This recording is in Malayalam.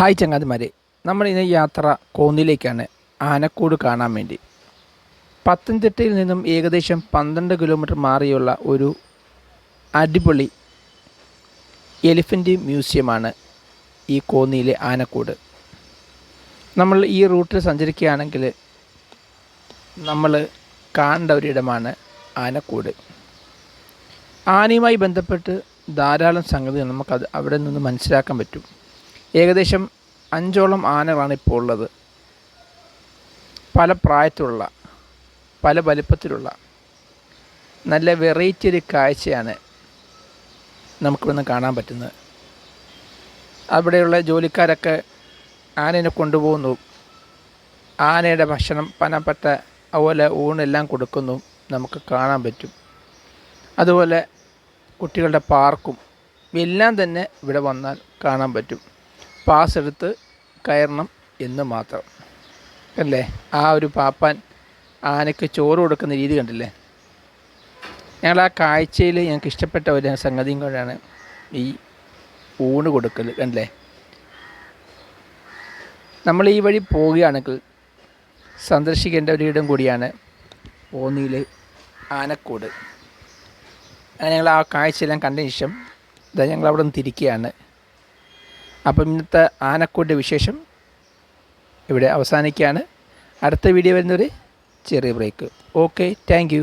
ഹായ് ചങ്ങാതിമാരെ നമ്മൾ ഇന്ന് യാത്ര കോന്നിലേക്കാണ് ആനക്കൂട് കാണാൻ വേണ്ടി. പത്തനംതിട്ടയിൽ നിന്നും ഏകദേശം പന്ത്രണ്ട് കിലോമീറ്റർ മാറിയുള്ള ഒരു അടിപൊളി എലിഫന്റ് മ്യൂസിയമാണ് ഈ കോന്നിയിലെ ആനക്കൂട്. നമ്മൾ ഈ റൂട്ടിൽ സഞ്ചരിക്കുകയാണെങ്കിൽ നമ്മൾ കാണേണ്ട ഒരിടമാണ് ആനക്കൂട്. ആനയുമായി ബന്ധപ്പെട്ട് ധാരാളം സംഗതികൾ നമുക്കത് അവിടെ നിന്ന് മനസ്സിലാക്കാൻ പറ്റും. ഏകദേശം അഞ്ചോളം ആനകളാണ് ഇപ്പോൾ ഉള്ളത്. പല പ്രായത്തിലുള്ള പല വലിപ്പത്തിലുള്ള നല്ല വെറൈറ്റി ഒരു കാഴ്ചയാണ് നമുക്കിവിടുന്ന് കാണാൻ പറ്റുന്നത്. അവിടെയുള്ള ജോലിക്കാരൊക്കെ ആനേനെ കൊണ്ടുപോകുന്നു. ആനയുടെ ഭക്ഷണം പനപ്പെട്ട അതുപോലെ ഊണെല്ലാം കൊടുക്കുന്നു നമുക്ക് കാണാൻ പറ്റും. അതുപോലെ കുട്ടികളുടെ പാർക്കും എല്ലാം തന്നെ ഇവിടെ വന്നാൽ കാണാൻ പറ്റും. പാസ് എടുത്ത് കയറണം എന്ന് മാത്രം. അല്ലേ? ആ ഒരു പാപ്പാൻ ആനയ്ക്ക് ചോറ് കൊടുക്കുന്ന രീതി കണ്ടില്ലേ? ഞങ്ങൾ ആ കാഴ്ചയിൽ ഞങ്ങൾക്ക് ഇഷ്ടപ്പെട്ട ഒരു സംഗതിയും കൂടെയാണ് ഈ ഊണ് കൊടുക്കൽ കണ്ടില്ലേ? നമ്മൾ ഈ വഴി പോവുകയാണെങ്കിൽ സന്ദർശിക്കേണ്ട ഒരിടം കൂടിയാണ് ഓന്നിയിൽ ആനക്കൂട്. അങ്ങനെ ഞങ്ങൾ ആ കാഴ്ചയെല്ലാം കണ്ടതിന് ശേഷം ഞങ്ങൾ അവിടെ നിന്ന് തിരിക്കുകയാണ്. അപ്പം ഇന്നത്തെ ആനക്കൂടിന്റെ വിശേഷം ഇവിടെ അവസാനിക്കുകയാണ്. അടുത്ത വീഡിയോ വരുന്നൊരു ചെറിയ ബ്രേക്ക്. Okay thank